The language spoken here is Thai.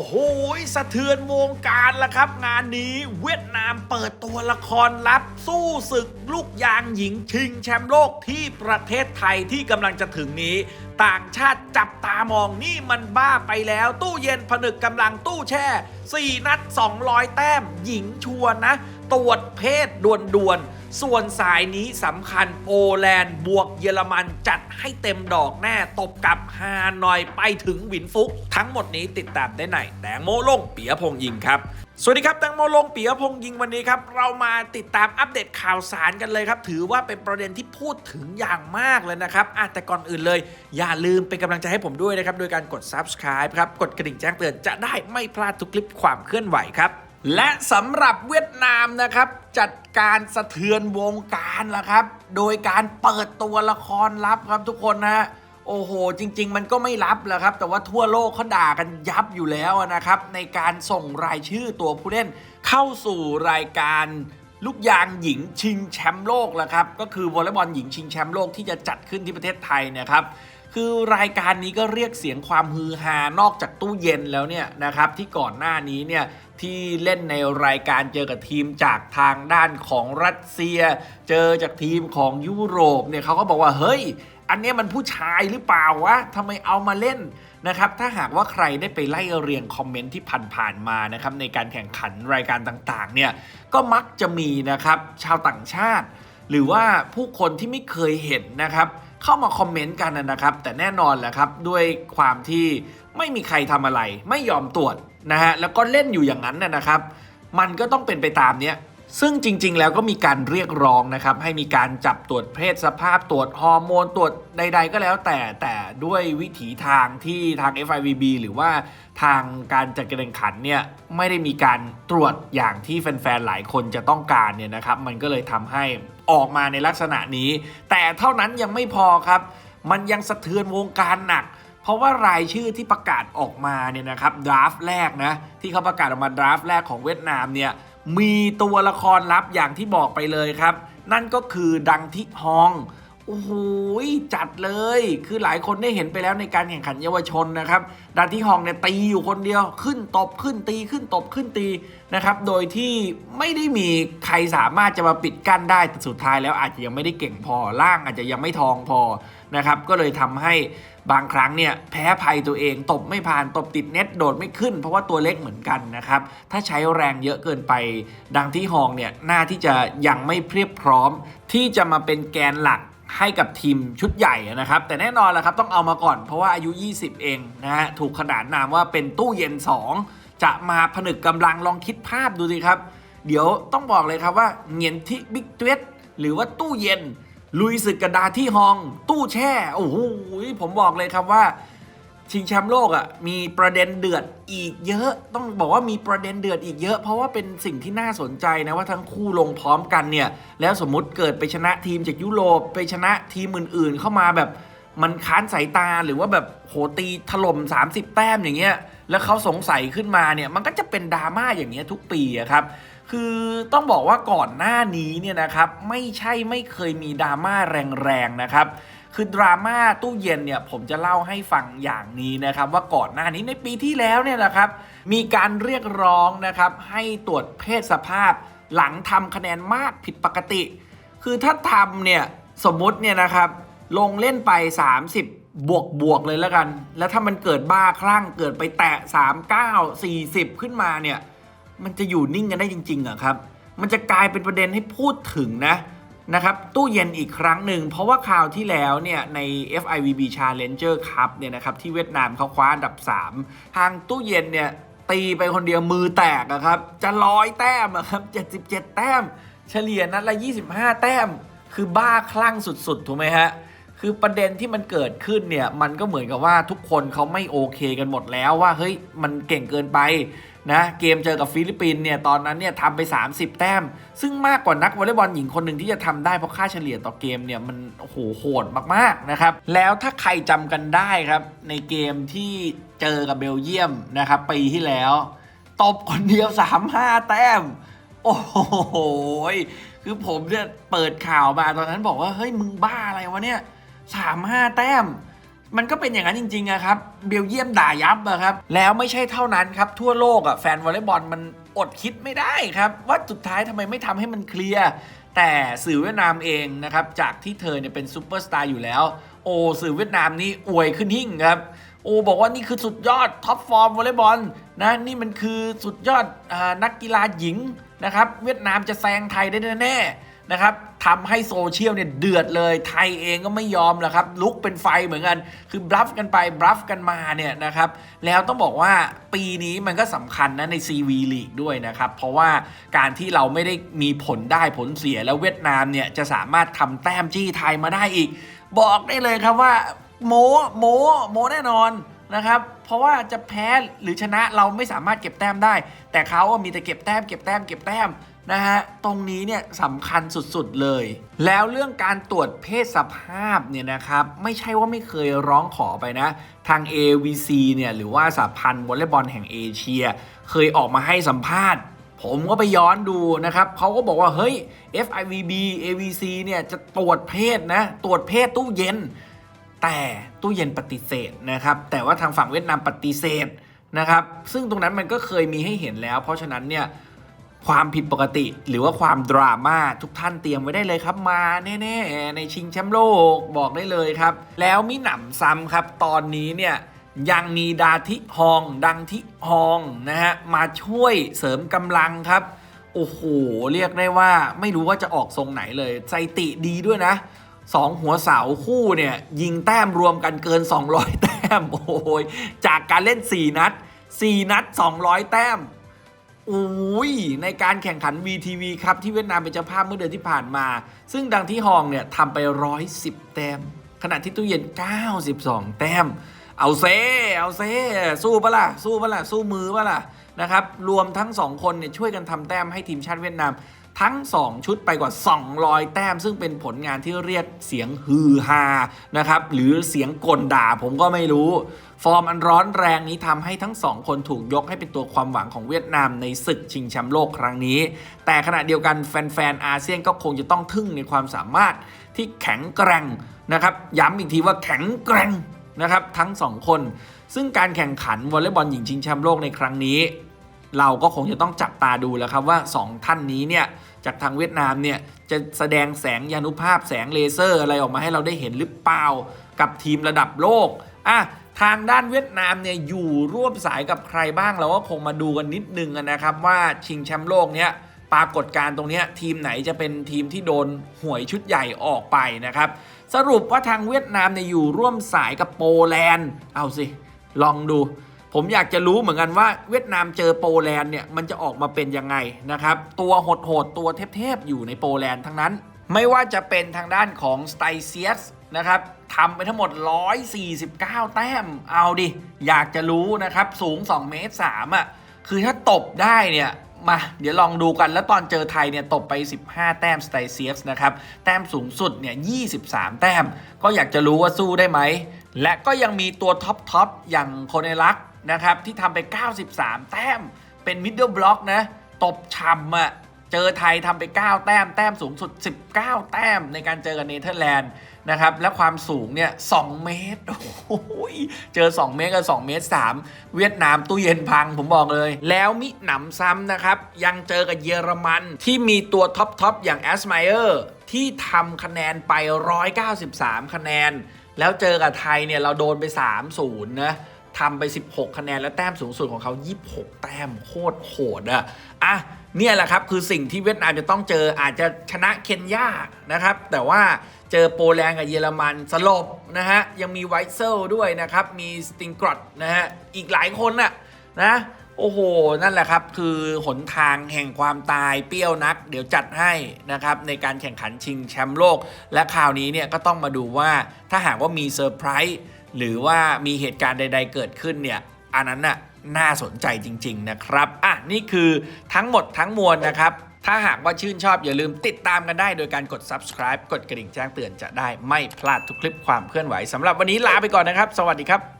โหสะเทือนวงการละครับ งานนี้เวียดนามเปิดตัวละครลับ สู้ศึกลูกยางหญิงชิงแชมป์โลกที่ประเทศไทยที่กำลังจะถึงนี้ ต่างชาติจับตามองนี่มันบ้าไปแล้ว ตู้เย็นผนึกกำลังตู้แช่ 4 นัด 200 แต้ม หญิงชัวร์นะ ตรวจเพศด่วนๆ ส่วนสายนี้สำคัญโปแลนด์บวกเยอรมันจัดให้เต็มดอกแน่ตบกับฮานอยไปถึงวินฟุก ทั้งหมดนี้ติดตามได้ในแตงโมลงเปียพงยิงครับสวัสดีครับแตงโมลงเปียพงยิงวันนี้ครับ เรามาติดตามอัปเดตข่าวสารกันเลยครับ ถือว่าเป็นประเด็นที่พูดถึงอย่างมากเลยนะครับอแต่ก่อนอื่นเลย อย่าลืมเป็นกำลังใจให้ผมด้วยนะครับ โดยการกด subscribe ครับ กดกระดิ่งแจ้งเตือนจะได้ไม่พลาดทุกคลิปความเคลื่อนไหวครับ และสำหรับเวียดนามนะครับ จัดการสะเทือนวงการละครับ โดยการเปิดตัวละครลับครับทุกคนนะฮะโอ้โห จริง ๆ มันก็ไม่รับแหละครับ แต่ว่าทั่วโลกเขาด่ากันยับอยู่แล้วนะครับ ในการส่งรายชื่อตัวผู้เล่นเข้าสู่รายการลูกยางหญิงชิงแชมป์โลกแล้วครับ ก็คือวอลเลย์บอลหญิงชิงแชมป์โลกที่จะจัดขึ้นที่ประเทศไทยนะครับคือรายการนี้ก็เรียกเสียงความฮือฮานอกจากตู้เย็นแล้วเนี่ยนะครับที่ก่อนหน้านี้เนี่ย ที่เล่นในรายการเจอกับทีมจากทางด้านของรัสเซีย เจอจากทีมของยุโรปเนี่ยเขาก็บอกว่าเฮ้ย อันนี้มันผู้ชายหรือเปล่าวะทำไมเอามาเล่นนะครับ ถ้าหากว่าใครได้ไปไล่เรียงคอมเมนต์ที่ผ่านๆมานะครับในการแข่งขันรายการต่างๆเนี่ยก็มักจะมีนะครับชาวต่างชาติ หรือว่าผู้คนที่ไม่เคยเห็นนะครับ เข้ามาคอมเมนต์กันนะครับ แต่แน่นอนแหละครับด้วยความที่ไม่มีใครทำอะไร ไม่ยอมตรวจนะฮะแล้วก็เล่นอยู่อย่างนั้นนะนะครับ มันก็ต้องเป็นไปตามเนี้ยซึ่งจริง ๆ แล้วก็มีการเรียกร้องนะครับ ให้มีการจับตรวจเพศสภาพตรวจฮอร์โมนตรวจใด ๆ ก็แล้วแต่แต่ด้วยวิถีทางที่ทาง FIVB หรือว่าทางการจัดการแข่งขันเนี่ยไม่ได้มีการตรวจอย่างที่แฟน ๆ หลายคนจะต้องการเนี่ยนะครับ มันก็เลยทำให้ออกมาในลักษณะนี้ แต่เท่านั้นยังไม่พอครับ มันยังสะเทือนวงการหนัก เพราะว่ารายชื่อที่ประกาศออกมาเนี่ยนะครับดราฟต์แรกนะที่เขาประกาศออกมาดราฟต์แรกของเวียดนามเนี่ยมีตัวละครลับอย่างที่บอกไปเลยครับ นั่นก็คือดังทิฮอง โอ้โหจัดเลย คือหลายคนได้เห็นไปแล้วในการแข่งขันเยาวชนนะครับดันที่ฮองเนี่ยตีอยู่คนเดียว ขึ้นตบขึ้นตีขึ้นตบขึ้นตีนะครับ โดยที่ไม่ได้มีใครสามารถจะมาปิดกั้นได้แต่สุดท้ายแล้วอาจจะยังไม่ได้เก่งพอร่างอาจจะยังไม่ทองพอนะครับ ก็เลยทำให้บางครั้งเนี่ยแพ้ภัยตัวเอง ตบไม่ผ่านตบติดเน็ตโดดไม่ขึ้น เพราะว่าตัวเล็กเหมือนกันนะครับ ถ้าใช้แรงเยอะเกินไป ดังที่ฮองเนี่ยหน่าที่จะยังไม่เพียบพร้อม ที่จะมาเป็นแกนหลัก ให้กับทีมชุดใหญ่นะครับ แต่แน่นอนแหละครับต้องเอามาก่อนเพราะว่าอายุ 20 เองนะฮะถูกขนานนามว่าเป็นตู้เย็น 2 จะมาผนึกกำลังลองคิดภาพดูสิครับ เดี๋ยวต้องบอกเลยครับว่าเงียนที่บิ๊กเตวหรือว่าตู้เย็น ลุยศึกกระดาที่ฮอง ตู้แช่ โอ้โหผมบอกเลยครับว่า ชิงแชมป์โลกอะ่ะมีประเด็นเดือดอีกเยอะ ต้องบอกว่ามีประเด็นเดือดอีกเยอะ เพราะว่าเป็นสิ่งที่น่าสนใจนะว่าทั้งคู่ลงพร้อมกันเนี่ย แล้วสมมุติเกิดไปชนะทีมจากยุโรปไปชนะทีมอื่นๆ เข้ามาแบบมันค้านสายตาหรือว่าแบบโหตีถล่ม 30 แต้มอย่างเงี้ยแล้วเขาสงสัยขึ้นมาเนี่ยมันก็จะเป็นดราม่าอย่างเงี้ยทุกปีครับ คือต้องบอกว่าก่อนหน้านี้เนี่ยนะครับไม่ใช่ไม่เคยมีดราม่าแรงๆนะครับคือดราม่าตู้เย็นเนี่ยผมจะเล่าให้ฟังอย่างนี้นะครับ ว่าก่อนหน้านี้ในปีที่แล้วเนี่ยนะครับ มีการเรียกร้องนะครับให้ตรวจเพศสภาพ หลังทำคะแนนมากผิดปกติ คือถ้าทำเนี่ยสมมติเนี่ยนะครับลงเล่นไป 30 บวกบวกเลยแล้วกัน แล้วถ้ามันเกิดบ้าคลั่งเกิดไปแตะ 39 40 ขึ้นมาเนี่ย มันจะอยู่นิ่งกันได้จริงๆเหรอครับ มันจะกลายเป็นประเด็นให้พูดถึงนะนะครับตู้เย็นอีกครั้งหนึ่ง เพราะว่าคราวที่แล้วเนี่ยใน FIVB Challenger Cup เนี่ยนะครับที่เวียดนามเขาคว้าอันดับ 3 ทางตู้เย็นเนี่ยตีไปคนเดียวมือแตกอะครับ จะร้อยแต้มอะครับ 77 แต้ม เฉลี่ยนัดละ 25 แต้ม คือบ้าคลั่งสุดๆ ถูกไหมฮะ คือประเด็นที่มันเกิดขึ้นเนี่ย มันก็เหมือนกับว่าทุกคนเขาไม่โอเคกันหมดแล้วว่า เฮ้ย มันเก่งเกินไป นะเกมเจอกับฟิลิปปินส์เนี่ยตอนนั้นเนี่ยทำไป 30 แต้ม ซึ่งมากกว่านักวอลเลย์บอลหญิงคนหนึ่งที่จะทำได้เพราะค่าเฉลี่ยต่อเกมเนี่ยมันโหโหดมากๆนะครับแล้วถ้าใครจำกันได้ครับในเกมที่เจอกับเบลเยียมนะครับปีที่แล้วตบคนเดียว 3-5 แต้ม โอ้โหคือผมเนี่ยเปิดข่าวมาตอนนั้นบอกว่าเฮ้ยมึงบ้าอะไรวะเนี่ยสามห้าแต้ม มันก็เป็นอย่างนั้นจริงๆอะครับ เบลเยียมด่ายับอะครับ แล้วไม่ใช่เท่านั้นครับ ทั่วโลกอะแฟนวอลเลย์บอลมันอดคิดไม่ได้ครับ ว่าสุดท้ายทำไมไม่ทำให้มันเคลียร์แต่สื่อเวียดนามเองนะครับ จากที่เธอเนี่ยเป็นซูเปอร์สตาร์อยู่แล้ว โอ้สื่อเวียดนามนี่อวยขึ้นหิ่งครับ โอ้บอกว่านี่คือสุดยอดท็อปฟอร์มวอลเลย์บอลนะ นี่มันคือสุดยอดอนักกีฬาหญิงนะครับ เวียดนามจะแซงไทยได้แน่ๆ นะครับทำให้โซเชียลเนี่ยเดือดเลย ไทยเองก็ไม่ยอมแหละครับ ลุกเป็นไฟเหมือนกัน คือบลัฟกันไปบลัฟกันมาเนี่ยนะครับ แล้วต้องบอกว่าปีนี้มันก็สำคัญนะใน CV League ด้วยนะครับ เพราะว่าการที่เราไม่ได้มีผลได้ผลเสียแล้วเวียดนามเนี่ยจะสามารถทำแต้มจี้ไทยมาได้อีก บอกได้เลยครับว่าโมโมโมแน่นอนนะครับ เพราะว่าจะแพ้หรือชนะเราไม่สามารถเก็บแต้มได้ แต่เขามีแต่เก็บแต้มเก็บแต้มเก็บแต้ม นะฮะ ตรงนี้เนี่ยสำคัญสุดๆเลย แล้วเรื่องการตรวจเพศสภาพเนี่ยนะครับ ไม่ใช่ว่าไม่เคยร้องขอไปนะ ทาง AVC เนี่ยหรือว่าสหพันธ์วอลเลย์บอลแห่งเอเชีย เคยออกมาให้สัมภาษณ์ผมก็ไปย้อนดูนะครับ เขาก็บอกว่า เฮ้ย FIVB AVC เนี่ยจะตรวจเพศนะ ตรวจเพศตู้เย็น แต่ตู้เย็นปฏิเสธนะครับ แต่ว่าทางฝั่งเวียดนามปฏิเสธนะครับ ซึ่งตรงนั้นมันก็เคยมีให้เห็นแล้ว เพราะฉะนั้นเนี่ย ความผิดปกติ หรือว่าความดราม่าทุกท่านเตรียมไว้ได้เลยครับ มาแน่ๆในชิงแชมป์โลกบอกได้เลยครับ แล้วมิหนำซ้ำครับ ตอนนี้เนี่ยยังมีดาทิฮอง ดังทิฮองนะฮะมาช่วยเสริมกำลังครับ โอ้โห เรียกได้ว่าไม่รู้ว่าจะออกทรงไหนเลยใจติดีด้วยนะสองหัวเสาคู่เนี่ยยิงแต้มรวมกันเกิน 200 แต้ม โอ้ยจากการเล่น 4 นัด 4 นัด 200 แต้ม อุ้ยในการแข่งขัน VTV ครับ ที่เวียดนามเป็นเจ้าภาพเมื่อเดือนที่ผ่านมา ซึ่งดังที่ฮองเนี่ยทำไป 110 แต้ม ขณะที่ตู้เย็น 92 แต้ม เอาเซ เอาเซ สู้ปะล่ะ สู้ปะล่ะ สู้มือปะล่ะนะครับ รวมทั้ง 2 คนเนี่ยช่วยกันทำแต้มให้ทีมชาติเวียดนาม ทั้ง 2 ชุดไปกว่า 200 แต้ม ซึ่งเป็นผลงานที่เรียกเสียงฮือฮานะครับหรือเสียงกลด่าผมก็ไม่รู้ ฟอร์มอันร้อนแรงนี้ทำให้ทั้งสองคนถูกยกให้เป็นตัวความหวังของเวียดนามในศึกชิงแชมป์โลกครั้งนี้ แต่ขณะเดียวกันแฟนๆอาเซียนก็คงจะต้องทึ่งในความสามารถที่แข็งแกร่งนะครับย้ำอีกทีว่าแข็งแกร่งนะครับทั้งสองคน ซึ่งการแข่งขันวอลเลย์บอลหญิงชิงแชมป์โลกในครั้งนี้ เราก็คงจะต้องจับตาดูแล้วครับว่า 2 ท่านนี้เนี่ยจากทางเวียดนามเนี่ยจะแสดงแสงยานุภาพแสงเลเซอร์อะไรออกมาให้เราได้เห็นหรือเปล่ากับทีมระดับโลกอะทางด้านเวียดนามเนี่ยอยู่ร่วมสายกับใครบ้างเราก็คงมาดูกันนิดนึงนะครับว่าชิงแชมป์โลกเนี่ยปรากฏการณ์ตรงนี้ทีมไหนจะเป็นทีมที่โดนหวยชุดใหญ่ออกไปนะครับ สรุปว่าทางเวียดนามเนี่ยอยู่ร่วมสายกับโปแลนด์ เอาสิ ลองดู ผมอยากจะรู้เหมือนกันว่าเวียดนามเจอโปแลนด์เนี่ยมันจะออกมาเป็นยังไงนะครับ ตัวโหดๆตัวเทพๆอยู่ในโปแลนด์ทั้งนั้น ไม่ว่าจะเป็นทางด้านของสไตเซียสนะครับทำไปทั้งหมด 149 แต้ม เอาดิ อยากจะรู้นะครับ สูง 2 เมตร 3 อะ คือถ้าตบได้เนี่ย มา เดี๋ยวลองดูกัน แล้วตอนเจอไทยเนี่ย ตบไป 15 แต้มสไตเซียสนะครับ แต้มสูงสุดเนี่ย 23 แต้ม ก็อยากจะรู้ว่าสู้ได้ไหม และก็ยังมีตัวท็อปทอปอย่างโคเนลักษ นะครับ ที่ทำไป 93 แต้มเป็นมิดเดิลบล็อกนะ ตบฉ่ำอะเจอไทยทำไป 9 แต้ม แต้มสูงสุด 19 แต้มในการเจอกับเนเธอร์แลนด์นะครับ และความสูงเนี่ย 2 เมตร โอ้โหเจอ 2 เมตรกับ 2 เมตร 3 เวียดนามตู้เย็นพังผมบอกเลย แล้วมิหนำซ้ำนะครับ ยังเจอกับเยอรมันที่มีตัวท็อปทอปอย่างแอสไมเออร์ที่ทำคะแนนไป 193 คะแนน แล้วเจอกับไทยเนี่ยเราโดนไป 3-0 นะ ทำไป 16 คะแนน และแต้มสูงสุดของเขา 26 แต้มโคตรโหดอะอะเนี่ยแหละครับคือสิ่งที่เวียดนามจะต้องเจออาจจะชนะเคนยานะครับ แต่ว่าเจอโปแลนด์กับเยอรมันสลบนะฮะ ยังมีไวเซลด้วยนะครับ มีสติงกรอดนะฮะ อีกหลายคนน่ะนะ โอ้โห นั่นแหละครับ คือหนทางแห่งความตายเปรี้ยวนัก เดี๋ยวจัดให้นะครับ ในการแข่งขันชิงแชมป์โลก และคราวนี้เนี่ยก็ต้องมาดูว่าถ้าหากว่ามีเซอร์ไพรส์หรือว่ามีเหตุการณ์ใด ๆ เกิดขึ้นเนี่ย อันนั้นน่ะน่าสนใจจริง ๆ นะครับ อะ นี่คือทั้งหมดทั้งมวลนะครับ ถ้าหากว่าชื่นชอบอย่าลืมติดตามกันได้ โดยการกด subscribe กดกระดิ่งแจ้งเตือนจะได้ไม่พลาดทุกคลิปความเคลื่อนไหวสำหรับวันนี้ลาไปก่อนนะครับ สวัสดีครับ